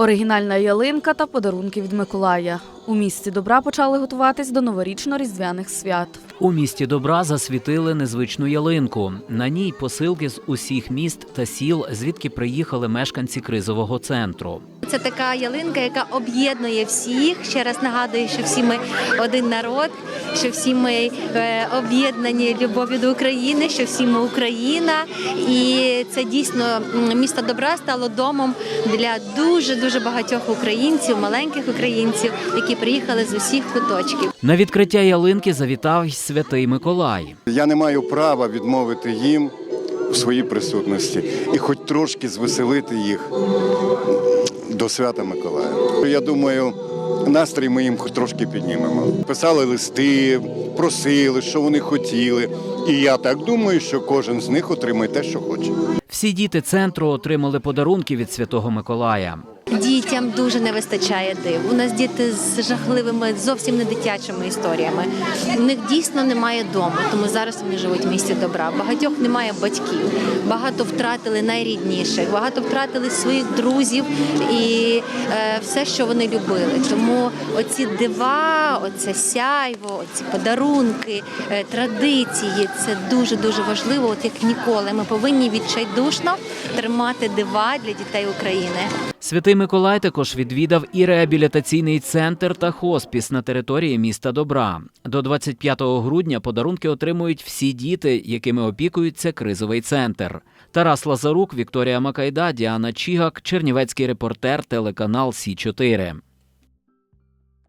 Оригінальна ялинка та подарунки від Миколая. У місті добра почали готуватись до новорічно-різдвяних свят. У місті добра засвітили незвичну ялинку. На ній посилки з усіх міст та сіл, звідки приїхали мешканці кризового центру. Це така ялинка, яка об'єднує всіх. Ще раз нагадую, що всі ми один народ, що всі ми е, об'єднані любов'ю до України, що всі ми Україна. І це дійсно місто добра стало домом для дуже дуже багатьох українців, маленьких українців, які приїхали з усіх куточків. На відкриття ялинки завітав й святий Миколай. Я не маю права відмовити їм у своїй присутності і хоч трошки звеселити їх до свята Миколая. Я думаю, настрій ми їм хоч трошки піднімемо. Писали листи, просили, що вони хотіли. І я так думаю, що кожен з них отримає те, що хоче. Всі діти центру отримали подарунки від святого Миколая. Дітям дуже не вистачає див. У нас діти з жахливими, зовсім не дитячими історіями. У них дійсно немає дому, тому зараз вони живуть в місті добра. Багатьох немає батьків, багато втратили найрідніших, багато втратили своїх друзів і е, все, що вони любили. Тому оці дива, оце сяйво, оці подарунки, е, традиції це дуже дуже важливо. От як ніколи, ми повинні відчайдушно тримати дива для дітей України. Святий Миколай також відвідав і реабілітаційний центр та хоспіс на території міста Добра. До 25 грудня подарунки отримують всі діти, якими опікується кризовий центр. Тарас Лазарук, Вікторія Макайда, Діана Чігак, Чернівецький репортер, телеканал Сі 4